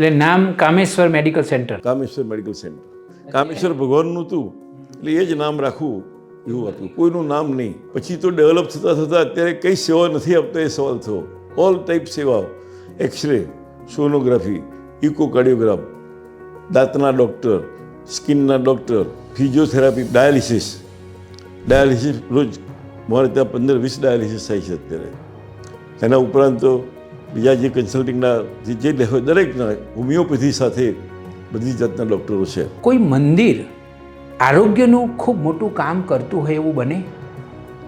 એટલે નામ Kameshwar medical centre. Kameshwar medical centre. Kameshwar ભગવાનનું હતું એટલે એ જ નામ રાખવું એવું હતું. કોઈનું નામ નહીં. પછી તો ડેવલપ થતાં થતાં અત્યારે કઈ સેવા નથી આપતા એ સવાલ થયો. ઓલ ટાઈપ સેવાઓ એક્સરે સોનોગ્રાફી ઇકોકાર્ડિયોગ્રાફ દાંતના ડૉક્ટર સ્કિનના ડૉક્ટર ફિઝિયોથેરાપી ડાયાલિસિસ ડાયાલિસિસ રોજ મારે ત્યાં પંદર વીસ ડાયાલિસિસ થાય છે અત્યારે. એના ઉપરાંત તો બીજા જે કન્સલ્ટિંગના જે જે હોય દરેકના હોમિયોપેથી સાથે બધી જાતના ડૉક્ટરો છે. કોઈ મંદિર આરોગ્યનું ખૂબ મોટું કામ કરતું હોય એવું બને?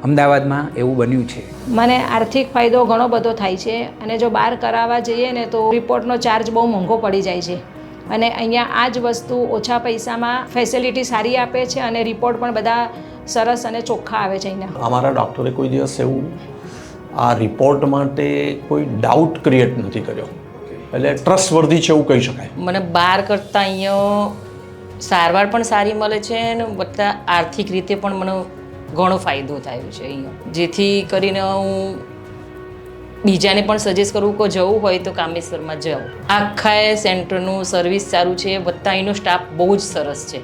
અમદાવાદમાં એવું બન્યું છે. મને આર્થિક ફાયદો ઘણો બધો થાય છે અને જો બહાર કરાવવા જઈએ ને તો રિપોર્ટનો ચાર્જ બહુ મોંઘો પડી જાય છે. અને અહીંયા આ જ વસ્તુ ઓછા પૈસામાં ફેસિલિટી સારી આપે છે અને રિપોર્ટ પણ બધા સરસ અને ચોખ્ખા આવે છે અહીંયા. અમારા ડૉક્ટરે કોઈ દિવસ એવું આ રિપોર્ટ માટે કોઈ ડાઉટ ક્રિએટ નથી કર્યો. એટલે ટ્રસ્ટવર્ધી છે એવું કહી શકાય. મને બહાર કરતાં અહીંયા સારવાર પણ સારી મળે છે અને બધા આર્થિક રીતે પણ મને ઘણો ફાયદો થયો છે અહીંયા. જેથી કરીને હું બીજાને પણ સજેસ્ટ કરું કે જવું હોય તો કામેશ્વરમાં જાઓ. આખા સેન્ટરનું સર્વિસ સારું છે, વત્તા અહીંનો સ્ટાફ બહુ જ સરસ છે.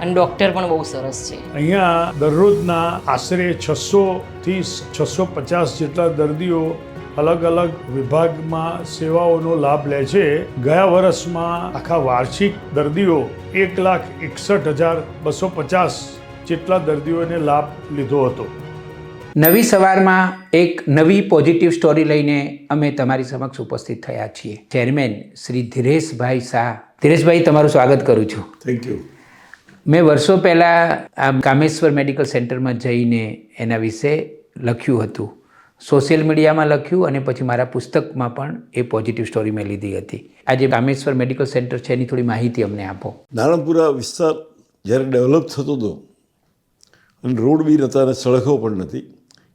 અને ડૉક્ટર પણ બહુ સરસ છે. અહીંયા દરરોજના આશરે છસોથી છસો પચાસ જેટલા દર્દીઓ અલગ અલગ વિભાગમાં સેવાઓનો લાભ લે છે. ગયા વર્ષમાં આખા વાર્ષિક દર્દીઓ એક લાખ એકસઠ હજાર બસો પચાસ જેટલા દર્દીઓને લાભ લીધો હતો. નવી સવારમાં એક નવી પોઝિટિવ સ્ટોરી લઈને અમે તમારી સમક્ષ ઉપસ્થિત થયા છીએ. ચેરમેન શ્રી ધીરેશભાઈ શાહ. ધીરેશભાઈ તમારું સ્વાગત કરું છું. થેન્ક યુ મેં વર્ષો પહેલાં આ કામેશ્વર મેડિકલ સેન્ટરમાં જઈને એના વિશે લખ્યું હતું. સોશિયલ મીડિયામાં લખ્યું અને પછી મારા પુસ્તકમાં પણ એ પોઝિટિવ સ્ટોરી મેં લીધી હતી. આજે કામેશ્વર મેડિકલ સેન્ટર છે એની થોડી માહિતી અમને આપો. નારણપુરા વિસ્તાર જ્યારે ડેવલપ થતો હતો અને રોડ બી નહોતા અને સડકો પણ નથી,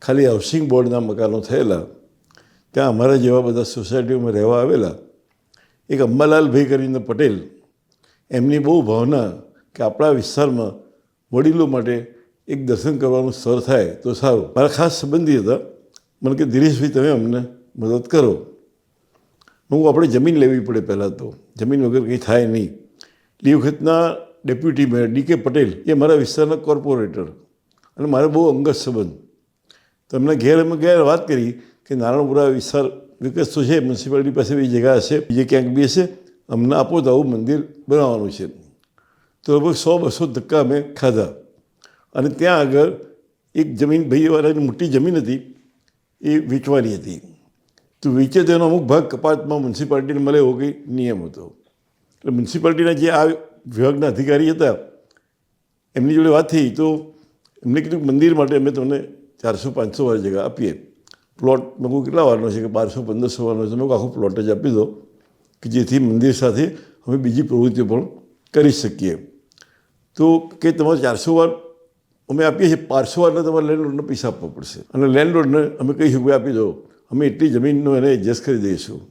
ખાલી હાઉસિંગ બોર્ડના મકાનો થયેલા, ત્યાં અમારા જેવા બધા સોસાયટીઓમાં રહેવા આવેલા, એક અંબાલાલભાઈ કરીને પટેલ, એમની બહુ ભાવના કે આપણા વિસ્તારમાં વડીલો માટે એક દર્શન કરવાનું સ્થળ થાય તો સારું. મારા ખાસ સંબંધી હતા. મને કે, દિનેશભાઈ, તમે અમને મદદ કરો. હું આપણે જમીન લેવી પડે પહેલાં તો. જમીન વગર કંઈ થાય નહીં. એ વખતના ડેપ્યુટી મેયર ડી કે પટેલ એ મારા વિસ્તારના કોર્પોરેટર અને મારે બહુ અંગત સંબંધ. તો એમને ઘેર અમે ઘેર વાત કરી કે નારણપુરા વિસ્તાર વિકસતો છે, મ્યુનિસિપાલિટી પાસે બી જગ્યા હશે, બીજે ક્યાંક બી હશે, અમને આપો તો આવું મંદિર બનાવવાનું છે. તો લગભગ સો બસો ધક્કા અમે ખાધા. અને ત્યાં આગળ એક જમીન ભાઈવાળાની મોટી જમીન હતી, એ વેચવાની હતી. તો વેચે તેનો અમુક ભાગ કપાતમાં મ્યુનિસિપાલિટીને મળે એવો કંઈ નિયમ હતો. એટલે મ્યુનિસિપાલિટીના જે આ વિભાગના અધિકારી હતા, એમની જોડે વાત થઈ તો એમને કીધું મંદિર માટે અમે તમને ચારસો, પાંચસો વાર જગ્યા આપીએ. પ્લોટ મેં કેટલા વારનો છે કે બારસો, પંદરસો વારનો છે? મેં આખું પ્લોટ જ આપી દો, કે જેથી મંદિર સાથે અમે બીજી પ્રવૃત્તિઓ પણ કરી શકીએ. તો કે તમારે ચારસો વાર, અમે આપીએ છીએ પારસો વારના તમારે લેન્ડલોડને પૈસા આપવા પડશે. અને લેન્ડલોડને અમે કહીશું કે આપી દો. અમે એટલી જમીનનો એને એડજસ્ટ કરી દઈશું.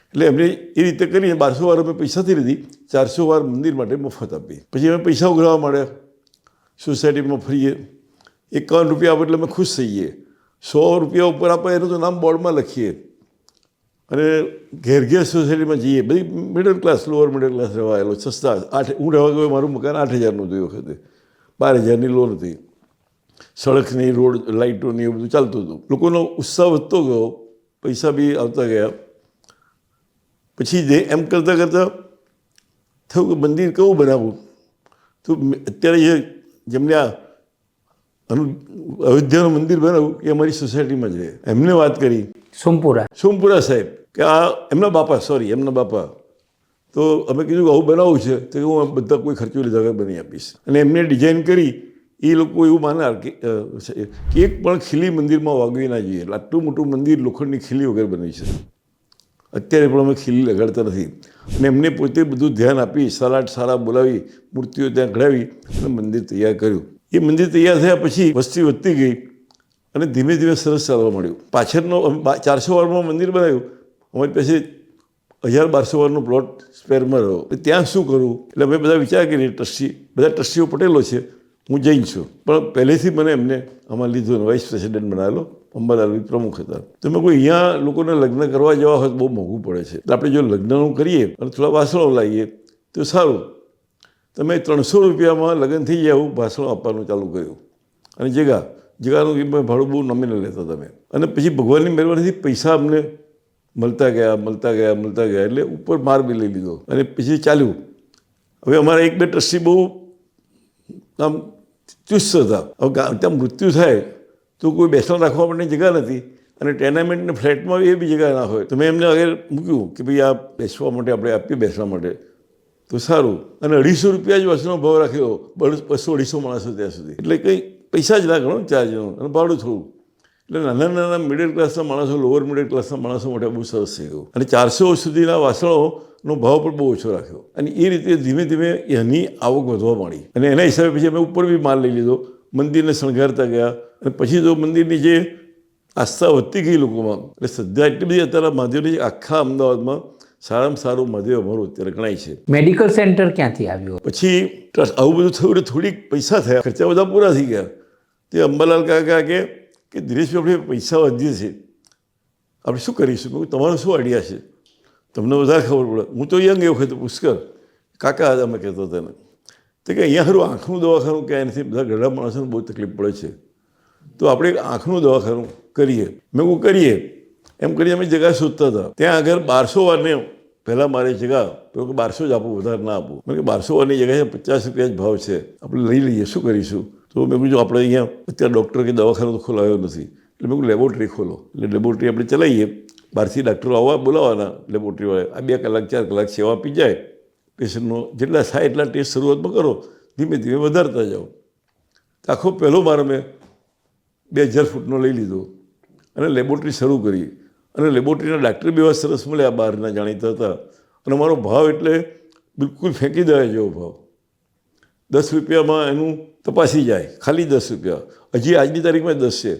એટલે એમને એ રીતે કરીને બારસો વાર અમે પૈસાથી લીધી ચારસો વાર મંદિર માટે મફત આપી. પછી અમે પૈસા ઉઘરાવા માંડ્યા. સોસાયટીમાં ફરીએ. એકાવન રૂપિયા આપે એટલે અમે ખુશ થઈએ. સો રૂપિયા ઉપર આપે એનું તો નામ બોર્ડમાં લખીએ. અને ઘેર ઘેર સોસાયટીમાં જઈએ, બધી middle class lower middle class રહેવા આવેલો સસ્તા. આઠ, હું રહેવા ગયો, મારું મકાન આઠ હજારનું એ વખતે. બાર હજારની લોન હતી. સડકની રોડ, લાઇટોની એવું બધું ચાલતું હતું. લોકોનો ઉત્સાહ વધતો ગયો. પૈસા બી આવતા ગયા. પછી જે એમ કરતાં કરતાં થયું કે મંદિર કેવું બનાવવું? તો અત્યારે જે જેમને આ અનુ અયોધ્યાનું મંદિર બનાવ્યું એ અમારી સોસાયટીમાં જ રહે. એમને વાત કરી. સોમપુરા. સોમપુરા સાહેબ કે આ એમના બાપા સોરી એમના બાપા. તો અમે કીધું આવું બનાવવું છે તો હું બધા કોઈ ખર્ચો લીધા વગર બની આપીશ. અને એમને ડિઝાઇન કરી એ લોકો એવું માને કે કે એક પણ ખીલી મંદિરમાં વાગવી ના જોઈએ. આટલું મોટું મંદિર લોખંડની ખીલી વગર બની છે. અત્યારે પણ અમે ખીલી લગાડતા નથી. અને એમને પોતે બધું ધ્યાન આપી સલાડ સારા બોલાવી મૂર્તિઓ ત્યાં ઘડાવી અને મંદિર તૈયાર કર્યું. એ મંદિર તૈયાર થયા પછી વસ્તી વધતી ગઈ અને ધીમે ધીમે સરસ ચાલવા મળ્યું પાછળનો ચારસો વારમાં મંદિર બનાવ્યું. અમારી પાસે હજાર બારસો વારનો પ્લોટ સ્પેરમાં રહ્યો. ત્યાં શું કરવું એટલે અમે બધા વિચાર કરીએ, ટ્રસ્ટી, બધા ટ્રસ્ટીઓ પટેલો છે, હું જૈન છું. પણ પહેલેથી મને એમને આમાં લીધો વાઇસ પ્રેસિડેન્ટ બનાવેલો, અંબાલાલ પ્રમુખ હતા. તમે કોઈ અહીંયા લોકોને લગ્ન કરવા જવા હોય તો બહુ મોંઘું પડે છે. આપણે જો લગ્નનું કરીએ અને થોડા વાસણો લાવીએ તો સારું. તમે ત્રણસો રૂપિયામાં લગ્ન થઈ જાય એવું ભાષણો આપવાનું ચાલુ કર્યું. અને જગા, જગાનું ભાડું બહુ નોમિનલ લેતા તમે. અને પછી ભગવાનની મહેરબાનીથી પૈસા અમને મળતા ગયા મળતા ગયા મળતા ગયા એટલે ઉપર માર બી લઈ લીધો. અને પછી ચાલ્યું. હવે અમારા એક બે ટ્રસ્ટી બહુ આમ ચુસ્ત હતા. હવે ત્યાં મૃત્યુ થાય તો કોઈ બેસવા રાખવા માટે જગ્યા નથી. અને ટેનામેન્ટને ફ્લેટમાં એ બી જગ્યા ના હોય. તો મેં એમને આગળ મૂક્યું કે ભાઈ આ બેસવા માટે, આપણે આપીએ બેસવા માટે. તો સારું. અને અઢીસો રૂપિયા જ બસનો ભાવ રાખ્યો. બસ- અઢીસો માણસો ત્યાં સુધી. એટલે કંઈ પૈસા જ ના ગણો ચાર્જનો અને ભાડું થોડું. એટલે નાના નાના મિડલ ક્લાસના માણસો લોઅર મિડલ ક્લાસના માણસો માટે બહુ સરસ થઈ ગયું અને ચારસો સુધીના વાસણોનો ભાવ પણ બહુ ઓછો રાખ્યો. અને એ રીતે ધીમે ધીમે એની આવક વધવા માંડી. અને એના હિસાબે પછી અમે ઉપર બી માલ લઈ લીધો. મંદિરને શણગારતા ગયા. અને પછી તો મંદિરની જે આસ્થા વધતી ગઈ લોકોમાં, એટલે શ્રદ્ધા એટલી બધી અત્યારે મહાદેવની આખા અમદાવાદમાં સારામાં સારું મધ્ય અમારું અત્યારે ગણાય છે. મેડિકલ સેન્ટર ક્યાંથી આવ્યું? પછી ટ્રસ્ટ આવું બધું થયું એટલે થોડીક પૈસા થયા. ખર્ચા બધા પૂરા થઈ ગયા. તે અંબાલાલ કાકા કે કે દિનેશભાઈ આપણે પૈસા વધીએ છે આપણે શું કરીશું? મેં તમારો શું આઈડિયા છે? તમને વધારે ખબર પડે. હું તો યંગ એ વખતે પુષ્કર. કાકા અમે કહેતો તેને તો કે અહીંયા ખરું આંખનું દવાખાનું ક્યાંય નથી. બધા ગરડા માણસોને બહુ તકલીફ પડે છે. તો આપણે આંખનું દવાખાનું કરીએ. મેં કહું કરીએ. એમ કરી અમે જગ્યા શોધતા હતા. ત્યાં આગળ બારસો વારને પહેલાં મારે જગ્યા તો કે બારસો જ આપું, વધારે ના આપું. મેં કે બારસો વારની જગ્યાએ પચાસ રૂપિયા જ ભાવ છે. આપણે લઈ લઈએ, શું કરીશું? તો મેં કીધું આપણે અહીંયા અત્યારે ડૉક્ટર કે દવાખાનું તો ખોલાયો નથી. એટલે મેં કહું લેબોરેટરી ખોલો. એટલે લેબોરેટરી આપણે ચલાવીએ. બહારથી ડૉક્ટરો આવવા બોલાવવાના લેબોરેટરીવાળા આ બે કલાક, ચાર કલાક સેવા આપી જાય. પેશન્ટનો જેટલા થાય એટલા ટેસ્ટ શરૂઆતમાં કરો. ધીમે ધીમે વધારતા જાઓ. આખો પહેલો મારો મેં બે હજાર ફૂટનો લઈ લીધો. અને લેબોરેટરી શરૂ કરી. અને લેબોરેટરીના ડાક્ટર બી એવા સરસ મળ્યા બહારના જાણીતા હતા. અને મારો ભાવ એટલે બિલકુલ ફેંકી દેવાય જેવો ભાવ. દસ રૂપિયામાં એનું તપાસી જાય, ખાલી દસ રૂપિયા. હજી આજની તારીખમાં દસ છે.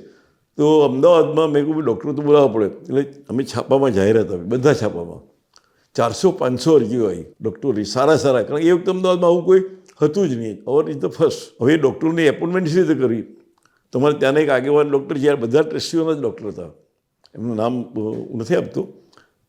તો અમદાવાદમાં મેં કહ્યું ડૉક્ટર તો બોલાવવા પડે. એટલે અમે છાપામાં જાહેરાત આપી બધા છાપામાં. ચારસો પાંચસો અરજીઓ આવી ડૉક્ટરની સારા સારા. કારણ કે એ વખતે અમદાવાદમાં આવું કોઈ હતું જ નહીં. અવર ઇઝ ધ ફર્સ્ટ હવે ડૉક્ટરની એપોઇન્ટમેન્ટ રીતે કરી. તમારે ત્યાંના એક આગેવાન ડૉક્ટર જ્યારે બધા ટ્રસ્ટીઓના જ ડૉક્ટર હતા. એમનું નામ નથી આપતો.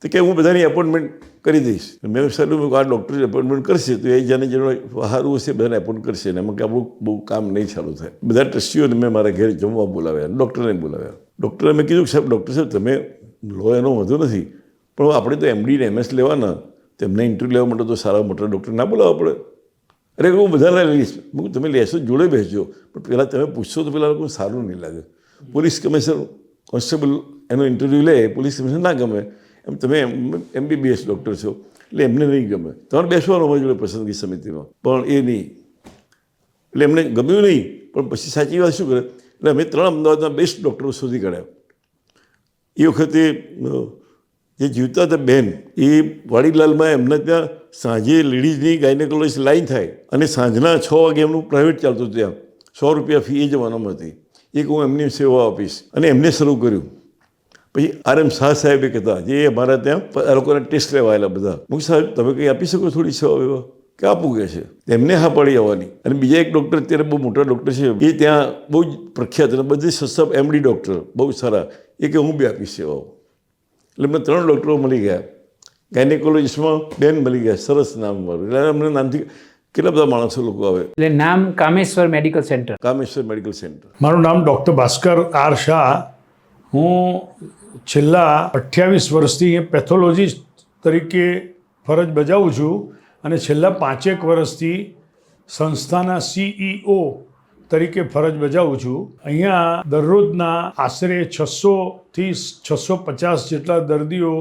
તો કે હું બધાની એપોઇન્ટમેન્ટ કરી દઈશ. મેં સારું મેં આ ડૉક્ટરની એપોઇન્ટમેન્ટ કરશે તો એ જેને જેનો સારું હશે બધાને એપોઇન્ટ કરશે. ને એમાં કે આપણું બહુ કામ નહીં ચાલુ થાય. બધા ટ્રસ્ટીઓને મેં મારા ઘરે જમવા બોલાવ્યા ડૉક્ટરને બોલાવ્યા. ડૉક્ટરે મેં કીધું કે સાહેબ ડૉક્ટર સાહેબ, તમે લો એનો વધુ નથી, પણ આપણે તો એમડી ને એમએસ લેવાના. તેમને ઇન્ટરવ્યૂ લેવા માટે તો સારા મોટા ડૉક્ટર ના બોલાવવા પડે. અરે, હું બધાને લઈશ. હું તમે લેશો, જોડે બેસજો. પણ પહેલાં તમે પૂછશો તો પેલા લોકો સારું નહીં લાગે. પોલીસ કમિશનર, કોન્સ્ટેબલ એનો ઇન્ટરવ્યૂ લે પોલીસ કમિશન ના ગમે. એમ તમે એમબીબીએસ ડૉક્ટર છો. એટલે એમને નહીં ગમે. તમારે બેસવાનું અમારી જોડે પસંદગી સમિતિમાં. પણ એ નહીં. એટલે એમને ગમ્યું નહીં, પણ પછી સાચી વાત શું કરે? એટલે અમે ત્રણ અમદાવાદના બેસ્ટ ડૉક્ટરો શોધી કાઢ્યા. એ વખતે જે જીવતા હતા બેન, એ વાડીલાલમાં એમને ત્યાં સાંજે લેડીઝની ગાયનેકોલોજીસ્ટ લાઈન થાય. અને સાંજના છ વાગે એમનું પ્રાઇવેટ ચાલતું ત્યાં. સો રૂપિયા ફી એ જમાનામાં હતી. એક હું એમની સેવા આપીશ. અને એમને શરૂ કર્યું. પછી આર એમ શાહ સાહેબે કહેતા જે અમારા ત્યાં આ લોકોને ટેસ્ટ લેવા આવેલા બધા. હું સાહેબ તમે કંઈ આપી શકો થોડી સેવા એવા કે આપું કે છે? એમને હા પડી આવવાની. અને બીજા એક ડૉક્ટર અત્યારે બહુ મોટા ડૉક્ટર છે એ ત્યાં બહુ જ પ્રખ્યાત અને બધી સસ્તા એમડી ડૉક્ટર બહુ સારા. એ કે હું બી આપીશ સેવાઓ. એટલે મને ત્રણ ડૉક્ટરો મળી ગયા. ગાયનેકોલોજીસ્ટમાં બેન મળી ગયા સરસ નામ મારું એટલે અમને નામથી કેટલા બધા માણસો લોકો આવે. એટલે નામ Kameshwar medical centre. Kameshwar medical centre. મારું નામ ડૉક્ટર ભાસ્કર આર શાહ. હું છેલ્લા અઠ્યાવીસ વર્ષથી પેથોલોજીસ્ટ તરીકે ફરજ બજાવું છું અને છેલ્લા પાંચેક વર્ષથી સંસ્થાના સીઈઓ તરીકે ફરજ બજાવું છું. અહીંયા દરરોજના આશરે છસોથી છસો પચાસ જેટલા દર્દીઓ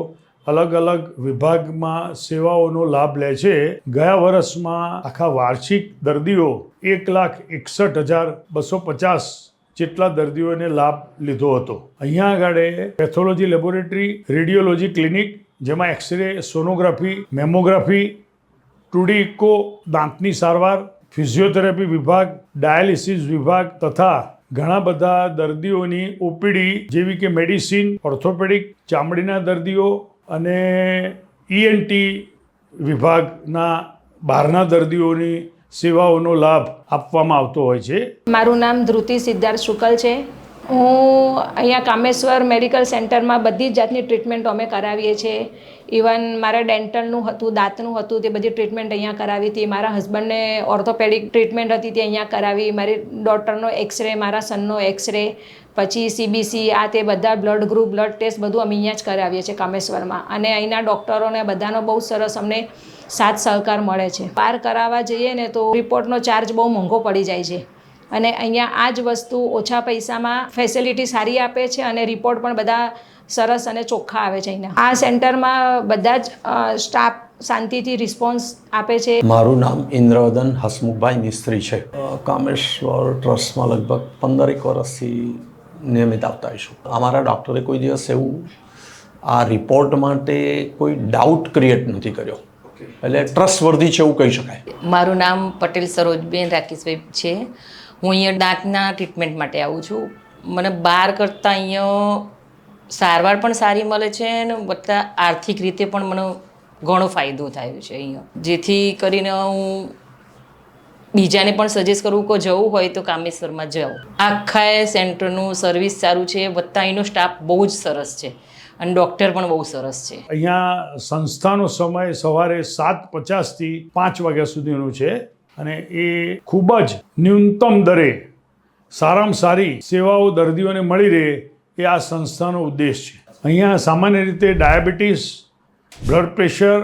અલગ અલગ વિભાગમાં સેવાઓનો લાભ લે છે. ગયા વર્ષમાં આખા વાર્ષિક દર્દીઓ એક લાખ એકસઠ હજાર બસો પચાસ જેટલા દર્દીઓને લાભ લીધો હતો. અહીંયા આગળ પેથોલોજી લેબોરેટરી, રેડિયોલોજી ક્લિનિક, જેમાં X-ray, sonography, mammography two D echo દાંતની સારવાર, ફિઝિયોથેરાપી વિભાગ, ડાયાલિસિસ વિભાગ તથા ઘણા બધા દર્દીઓની ઓપીડી જેવી કે મેડિસિન, ઓર્થોપેડિક, ચામડીના દર્દીઓ અને ઈએનટી વિભાગના બહારના દર્દીઓની સેવાઓનો લાભ આપવામાં આવતો હોય છે. મારું નામ ધ્રુતિ સિદ્ધાર્થ શુકલ છે. હું અહીંયા કામેશ્વર મેડિકલ સેન્ટરમાં બધી જ જાતની ટ્રીટમેન્ટ અમે કરાવીએ છીએ. ઇવન મારા ડેન્ટલનું હતું, દાંતનું હતું, તે બધી ટ્રીટમેન્ટ અહીંયા કરાવી હતી. મારા હસબન્ડને ઓર્થોપેડિક ટ્રીટમેન્ટ હતી, તે અહીંયા કરાવી. મારી ડોટરનો એક્સરે, મારા સનનો એક્સરે. પછી સીબીસી આ તે બધા બ્લડ ગ્રુપ બ્લડ ટેસ્ટ બધું અમે અહીંયા જ કરાવીએ છીએ કામેશ્વરમાં. અને અહીંના ડૉક્ટરોને બધાનો બહુ સરસ અમને સાથ સહકાર મળે છે. પાર કરાવવા જઈએ ને તો રિપોર્ટનો ચાર્જ બહુ મોંઘો પડી જાય છે. અને અહીંયા આ જ વસ્તુ ઓછા પૈસામાં ફેસિલિટી સારી આપે છે અને રિપોર્ટ પણ બધા સરસ અને ચોખ્ખા આવે છે અહીંયા આ સેન્ટરમાં બધા જ સ્ટાફ શાંતિથી રિસ્પોન્સ આપે છે. મારું નામ ઇન્દ્રવદન હસમુખભાઈ મિસ્ત્રી છે. કામેશ્વર ટ્રસ્ટમાં લગભગ પંદરેક વર્ષથી નિયમિત આવતા હોઈશું. અમારા ડૉક્ટરે કોઈ દિવસ એવું આ રિપોર્ટ માટે કોઈ ડાઉટ ક્રિએટ નથી કર્યો. એટલે ટ્રસ્ટવર્ધી છે એવું કહી શકાય. મારું નામ પટેલ સરોજબેન રાકેશભાઈ છે. હું અહીંયા દાંતના ટ્રીટમેન્ટ માટે આવું છું. મને બહાર કરતાં અહીંયા સારવાર પણ સારી મળે છે અને બધા આર્થિક રીતે પણ મને ઘણો ફાયદો થયો છે અહીંયા. જેથી કરીને હું બીજાને પણ સજેસ્ટ કરવું કે જવું હોય તો કામેશ્વરમાં જાઓ. આખા સેન્ટરનું સર્વિસ સારું છે, વત્તા અહીંનો સ્ટાફ બહુ જ સરસ છે અને ડૉક્ટર પણ બહુ સરસ છે. અહીંયા સંસ્થાનો સમય સવારે સાત પચાસથી પાંચ વાગ્યા સુધીનો છે અને એ ખૂબ જ ન્યૂનતમ દરે સારામાં સારી સેવાઓ દર્દીઓને મળી રહે એ આ સંસ્થાનો ઉદ્દેશ છે. અહીંયા સામાન્ય રીતે ડાયાબિટીસ, બ્લડ પ્રેશર,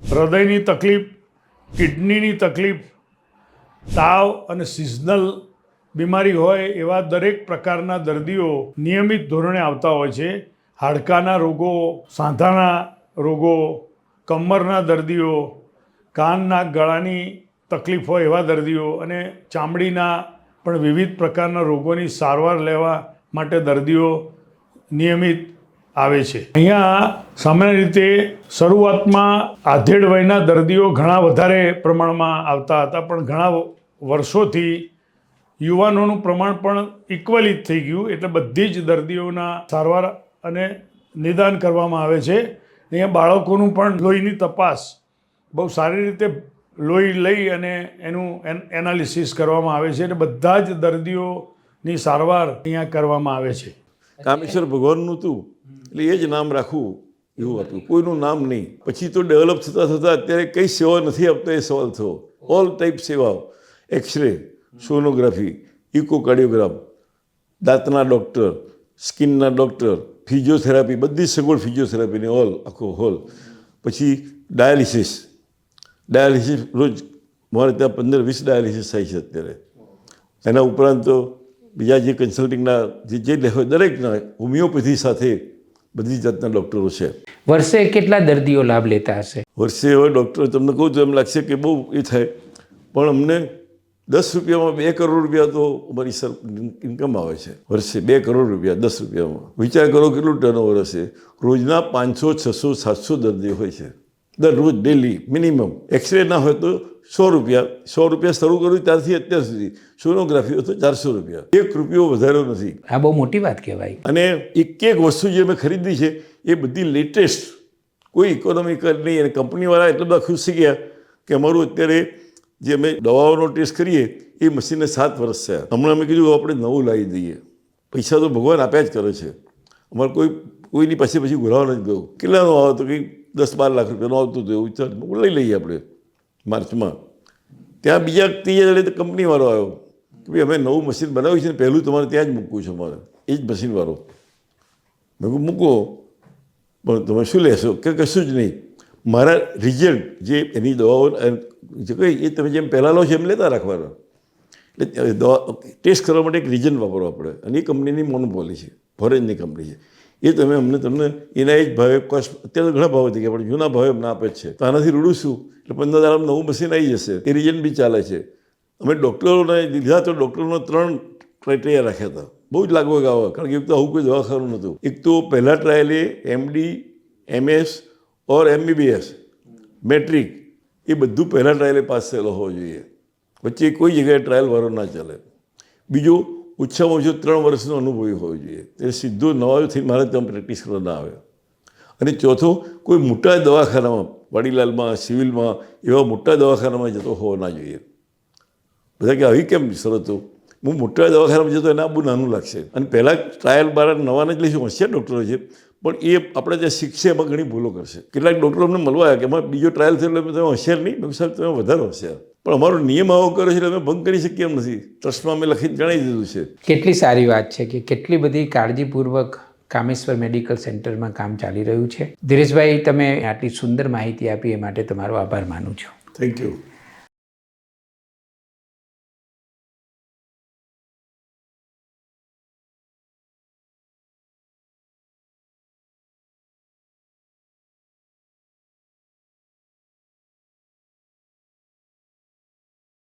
હૃદયની તકલીફ, કિડનીની તકલીફ તાવ અને સિઝનલ બીમારી હોય એવા દરેક પ્રકારના દર્દીઓ નિયમિત ધોરણે આવતા હોય છે. હાડકાના રોગો, સાંધાના રોગો, કમરના દર્દીઓ, કાનના ગળાની તકલીફ હોય એવા દર્દીઓ અને ચામડીના પણ વિવિધ પ્રકારના રોગોની સારવાર લેવા માટે દર્દીઓ નિયમિત આવે છે. અહીંયા સામાન્ય રીતે શરૂઆતમાં આધેડ વયના દર્દીઓ ઘણા વધારે પ્રમાણમાં આવતા હતા, પણ ઘણા વર્ષોથી યુવાનોનું પ્રમાણ પણ ઇક્વલી થઈ ગયું. એટલે બધી જ દર્દીઓના સારવાર અને નિદાન કરવામાં આવે છે. અહીંયા બાળકોનું પણ લોહીની તપાસ બહુ સારી રીતે લોહી લઈ અને એનું એન, એનાલિસિસ કરવામાં આવે છે. એટલે બધા જ દર્દીઓની સારવાર અહીંયા કરવામાં આવે છે. કામેશ્વર ભગવાનનું હતું એટલે એ જ નામ રાખવું એવું હતું. કોઈનું નામ નહીં. પછી તો ડેવલપ થતાં થતાં અત્યારે કઈ સેવા નથી આપતો એ સવાલ થયો. ઓલ ટાઈપ સેવાઓ. એક્સરે સોનોગ્રાફી ઇકોકાર્ડિયોગ્રામ દાંતના ડૉક્ટર સ્કિનના ડૉક્ટર ફિઝિયોથેરાપી બધી સગવડ ફિઝિયોથેરાપીની ઓલ આખો હોલ પછી ડાયાલિસિસ ડાયાલિસિસ રોજ મારે ત્યાં પંદર વીસ ડાયાલિસિસ થાય છે અત્યારે. એના ઉપરાંત તો બીજા જે કન્સલ્ટિંગના જે જે દરેકના હોમિયોપેથી સાથે બધી જાતના ડૉક્ટરો છે. વર્ષે કેટલા દર્દીઓ લાભ લેતા હશે? વર્ષે હવે ડૉક્ટર તમને કહું તો એમ લાગશે કે બહુ એ થાય. પણ અમને દસ રૂપિયામાં બે કરોડ રૂપિયા તો અમારી સર ઇન્કમ આવે છે. વર્ષે બે કરોડ રૂપિયા દસ રૂપિયામાં. વિચાર કરો કેટલું ટર્નઓવર હશે. રોજના પાંચસો છસો સાતસો દર્દીઓ હોય છે. દરરોજ ડેલી મિનિમમ. એક્સરે ના હોય તો સો રૂપિયા સો રૂપિયા શરૂ કર્યું ત્યારથી અત્યાર સુધી. સોનોગ્રાફી હોય તો ચારસો રૂપિયા. એક રૂપિયો વધાર્યો નથી. આ બહુ મોટી વાત કહેવાય. અને એક એક વસ્તુ જે મેં ખરીદી છે એ બધી લેટેસ્ટ કોઈ ઇકોનોમિકલ નહીં અને કંપનીવાળા એટલા બધા ખુશ થઈ ગયા કે અમારું અત્યારે જે અમે દવાઓનો ટેસ્ટ કરીએ એ મશીનને સાત વર્ષ થયા. હમણાં અમે કીધું આપણે નવું લાવી દઈએ. પૈસા તો ભગવાન આપ્યા જ કરે છે. અમારે કોઈ કોઈની પાસે પછી ઘુરાવા નથી ગયું. કેટલાનો આવે તો કંઈ દસ બાર લાખ રૂપિયાનું આવતું હતું એવું ચાલ લઈ લઈએ આપણે માર્ચમાં. ત્યાં બીજા ત્રીજા જડે કંપનીવાળો આવ્યો કે ભાઈ અમે નવું મશીન બનાવ્યું છે ને પહેલું તમારે ત્યાં જ મૂકવું છે અમારે. એ જ મશીનવાળો મેં કહું મૂકો. પણ તમે શું લેશો? કે કશું જ નહીં. મારા રિઝલ્ટ જે એની દવાઓ જે કઈ, એ તમે જેમ પહેલાં લો છો એમ લેતા રાખવાના. એટલે દવા ટેસ્ટ કરવા માટે એક રિઝન વાપરવા પડે અને એ કંપનીની મોનોપોલી છે. ફોરેનની કંપની છે. એ તમે અમને તમને એના જ ભાવે કોસ્ટ. અત્યારે ઘણા ભાવ થઈ ગયા, પણ જૂના ભાવે અમને આપે છે. તો આનાથી રૂડું શું? એટલે પંદર દાડામાં નવું મશીન આવી જશે. એ રીઝન બી ચાલે છે. અમે ડૉક્ટરોને લીધા તો ડૉક્ટરોનો ત્રણ ક્રાઇટેરિયા રાખ્યા હતા. બહુ જ લાગવા ગાવા કારણ કે એક તો આવું કોઈ દવાખાનું નહોતું. એક તો પહેલાં ટ્રાયલે MD MS or MBBS matric એ બધું પહેલાં ટ્રાયલે પાસ થયેલો હોવો જોઈએ. વચ્ચે કોઈ જગ્યાએ ટ્રાયલ વારો ના ચાલે. બીજું ઓછામાં ઓછું ત્રણ વર્ષનો અનુભવી હોવો જોઈએ. તે સીધો નવાથી મારે ત્યાં પ્રેક્ટિસ કરવા ના આવે. અને ચોથો, કોઈ મોટા દવાખાનામાં, વાડીલાલમાં, સિવિલમાં, એવા મોટા દવાખાનામાં જતો હોવો ના જોઈએ. બધા કે, આવી કેમ શરતો હું મોટા દવાખાનામાં જતો એને બહુ નાનું લાગશે. અને પહેલાં ટ્રાયલ બાર નવાને જ લઈશું. હોશિયાર ડૉક્ટરો છે. પણ એ આપણે જે શીખશે એમાં ઘણી ભૂલો કરશે. કેટલાક ડૉક્ટરો અમને મળવા આવ્યા કે અમારે બીજો ટ્રાયલ થયો એટલે તમે હોશિયાર નહીં. મેં સાહેબ તમે વધારે હોશિયાર. પણ અમારો નિયમ આવો કર્યો છે એટલે અમે ભંગ કરી શકીએ એમ નથી. ટ્રસ્ટમાં અમે લખીને જણાવી દીધું છે. કેટલી સારી વાત છે કે કેટલી બધી કાળજીપૂર્વક કામેશ્વર મેડિકલ સેન્ટરમાં કામ ચાલી રહ્યું છે. ધીરેશભાઈ તમે આટલી સુંદર માહિતી આપી એ માટે તમારો આભાર માનું છું. Thank you